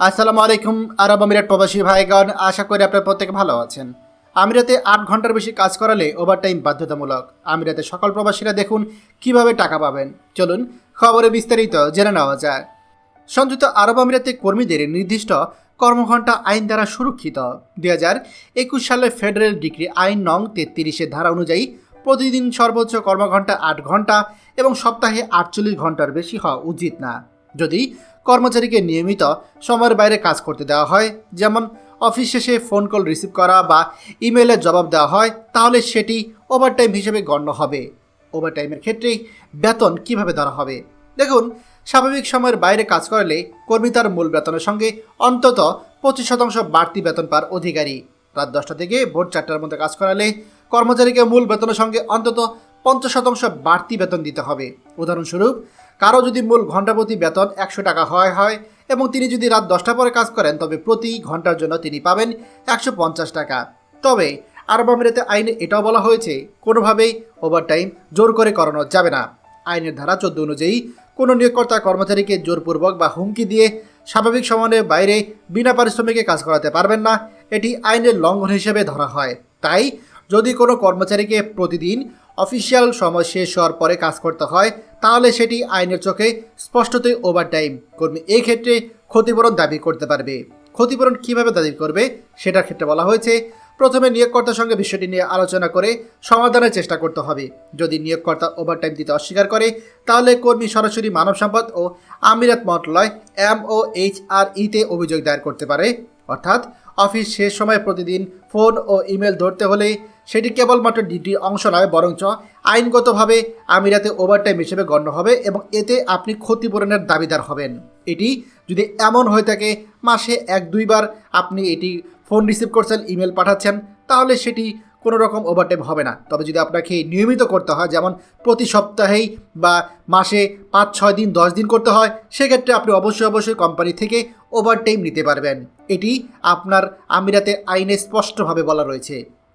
আসসালামু আলাইকুম, আরব আমিরাত প্রবাসী ভাইগণ। আশা করি আপনার প্রত্যেকে ভালো আছেন। আমিরাতে আট ঘণ্টার বেশি কাজ করালে ওভারটাইম বাধ্যতামূলক। আমিরাতে সকল প্রবাসীরা দেখুন কীভাবে টাকা পাবেন। চলুন খবরে বিস্তারিত জেনে নেওয়া যায় সংযুক্ত আরব আমিরাতে কর্মীদের নির্দিষ্ট কর্মঘণ্টা আইন দ্বারা সুরক্ষিত। দুই হাজার একুশ সালে ফেডারেল ডিগ্রি আইন নং তেত্রিশের ধারা অনুযায়ী প্রতিদিন সর্বোচ্চ কর্মঘণ্টা আট ঘণ্টা এবং সপ্তাহে আটচল্লিশ ঘণ্টার বেশি হওয়া উচিত না। যদি কর্মচারীকে নিয়মিত সময়ের বাইরে কাজ করতে দেওয়া হয়। যেমন অফিস শেষে ফোন কল রিসিভ করা বা ইমেলের জবাব দেওয়া হয়, তাহলে সেটি ওভারটাইম হিসেবে গণ্য হবে। ওভারটাইমের ক্ষেত্রে বেতন কীভাবে ধরা হবে? দেখুন, স্বাভাবিক সময়ের বাইরে কাজ করলে কর্মী তার মূল বেতনের সঙ্গে অন্তত পঁচিশ শতাংশ বাড়তি বেতন পার অধিকারী। রাত দশটা থেকে ভোর চারটার মধ্যে কাজ করালে কর্মচারীকে মূল বেতনের সঙ্গে অন্তত পঞ্চাশ শতাংশ বাড়তি বেতন দিতে হবে। উদাহরণস্বরূপ, কারও যদি মূল ঘন্টাপ্রতি বেতন একশো টাকা হয় হয় এবং তিনি যদি রাত দশটা পরে কাজ করেন, তবে প্রতি ঘণ্টার জন্য তিনি পাবেন একশো পঞ্চাশ টাকা। তবে আরব আমিরাতে আইনে এটাও বলা হয়েছে, কোনোভাবেই ওভারটাইম জোর করে করানো যাবে না। আইনের ধারা চোদ্দ অনুযায়ী, কোনো নিয়োগকর্তা কর্মচারীকে জোরপূর্বক বা হুমকি দিয়ে স্বাভাবিক সময়ের বাইরে বিনা পারিশ্রমিকে কাজ করাতে পারবেন না, এটি আইনের লঙ্ঘন হিসেবে ধরা হয়। তাই, যদি কোনো কর্মচারীকে প্রতিদিন অফিসিয়াল সময় শেষ হওয়ার পরে কাজ করতে হয়, তাহলে সেটি আইনের চোখে স্পষ্টতই ওভারটাইম। কর্মী এই ক্ষেত্রে ক্ষতিপূরণ দাবি করতে পারবে। ক্ষতিপূরণ কীভাবে দাবি করবে, সেটার ক্ষেত্রে বলা হয়েছে, প্রথমে নিয়োগকর্তার সঙ্গে বিষয়টি নিয়ে আলোচনা করে সমাধানের চেষ্টা করতে হবে। যদি নিয়োগকর্তা ওভারটাইম দিতে অস্বীকার করে, তাহলে কর্মী সরাসরি মানব সম্পদ ও আমিরাত মন্ত্রণালয় এম ও এইচ আর ইতে অভিযোগ দায়ের করতে পারে। অর্থাৎ, অফিস শেষ সময় প্রতিদিন ফোন ও ইমেল ধরতে হলে সেটি কেবলমাত্র ডিউটি অংশ নয়, বরঞ্চ আইনগতভাবে আমিরাতে ওভারটাইম হিসেবে গণ্য হবে এবং এতে আপনি ক্ষতিপূরণের দাবিদার হবেন। এটি যদি এমন হয়ে থাকে, মাসে এক দুইবার আপনি এটি ফোন রিসিভ করছেন ইমেল পাঠাচ্ছেন, তাহলে সেটি কোনো রকম ওভারটাইম হবে না। তবে যদি আপনাকে নিয়মিত করতে হয়, যেমন প্রতি সপ্তাহেই বা মাসে পাঁচ, ছয় দিন, দশ দিন করতে হয়, সেক্ষেত্রে আপনি অবশ্যই অবশ্যই কোম্পানি থেকে ওভারটাইম নিতে পারবেন। এটি আপনার আমিরাতের আইনে স্পষ্টভাবে বলা রয়েছে।